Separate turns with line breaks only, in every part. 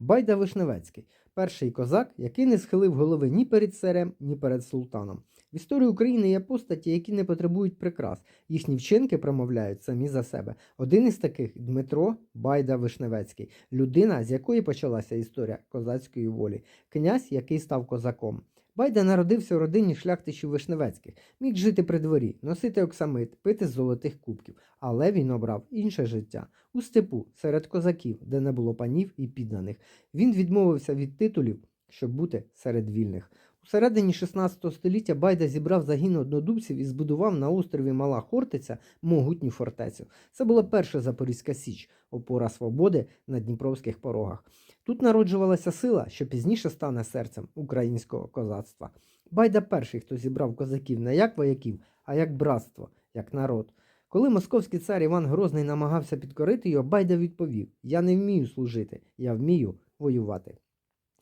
Байда Вишневецький, перший козак, який не схилив голови ні перед царем, ні перед султаном. В історії України є постаті, які не потребують прикрас. Їхні вчинки промовляють самі за себе. Один із таких Дмитро Байда Вишневецький, людина, з якої почалася історія козацької волі, князь, який став козаком. Байда народився у родині шляхтичів Вишневецьких, міг жити при дворі, носити оксамит, пити з золотих кубків, але він обрав інше життя у степу, серед козаків, де не було панів і підданих. Він відмовився від титулів, щоб бути серед вільних. У середині 16 століття Байда зібрав загін однодумців і збудував на острові Мала Хортиця могутню фортецю. Це була перша Запорізька Січ, опора свободи на Дніпровських порогах. Тут народжувалася сила, що пізніше стане серцем українського козацтва. Байда перший, хто зібрав козаків не як вояків, а як братство, як народ. Коли московський цар Іван Грозний намагався підкорити його, Байда відповів: Я не вмію служити, я вмію воювати.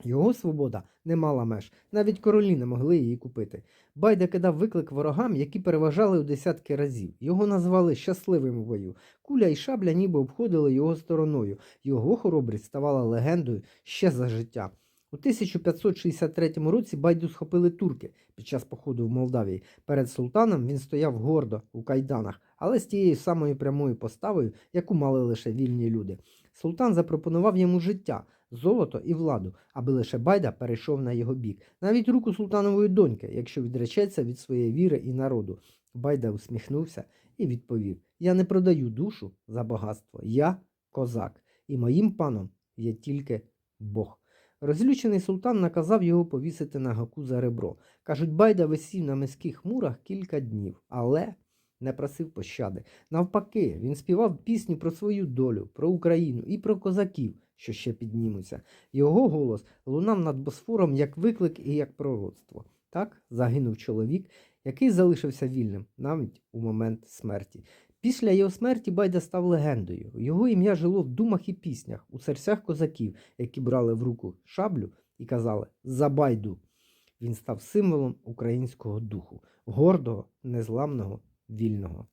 Його свобода не мала меж, навіть королі не могли її купити. Байда кидав виклик ворогам, які переважали у десятки разів. Його назвали щасливим у бою. Куля і шабля ніби обходили його стороною. Його хоробрість ставала легендою ще за життя. У 1563 році Байду схопили турки під час походу в Молдавії. Перед султаном він стояв гордо у кайданах, але з тією самою прямою поставою, яку мали лише вільні люди. Султан запропонував йому життя, золото і владу, аби лише Байда перейшов на його бік, навіть руку султанової доньки, якщо відречеться від своєї віри і народу. Байда усміхнувся і відповів: Я не продаю душу за багатство, я козак, і моїм паном є тільки Бог. Розлючений султан наказав його повісити на гаку за ребро. Кажуть, Байда висів на міських мурах кілька днів, але не просив пощади. Навпаки, він співав пісню про свою долю, про Україну і про козаків, що ще піднімуться. Його голос лунав над Босфором як виклик і як пророцтво. Так загинув чоловік, який залишився вільним навіть у момент смерті. Після його смерті Байда став легендою. Його ім'я жило в думах і піснях, у серцях козаків, які брали в руку шаблю і казали «За Байду». Він став символом українського духу, гордого, незламного, вільного.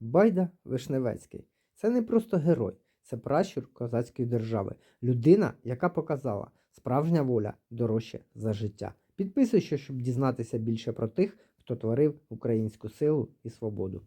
Байда Вишневецький це не просто герой, це пращур козацької держави, людина, яка показала, справжня воля дорожче за життя. Підписуйся, щоб дізнатися більше про тих, хто творив українську силу і свободу.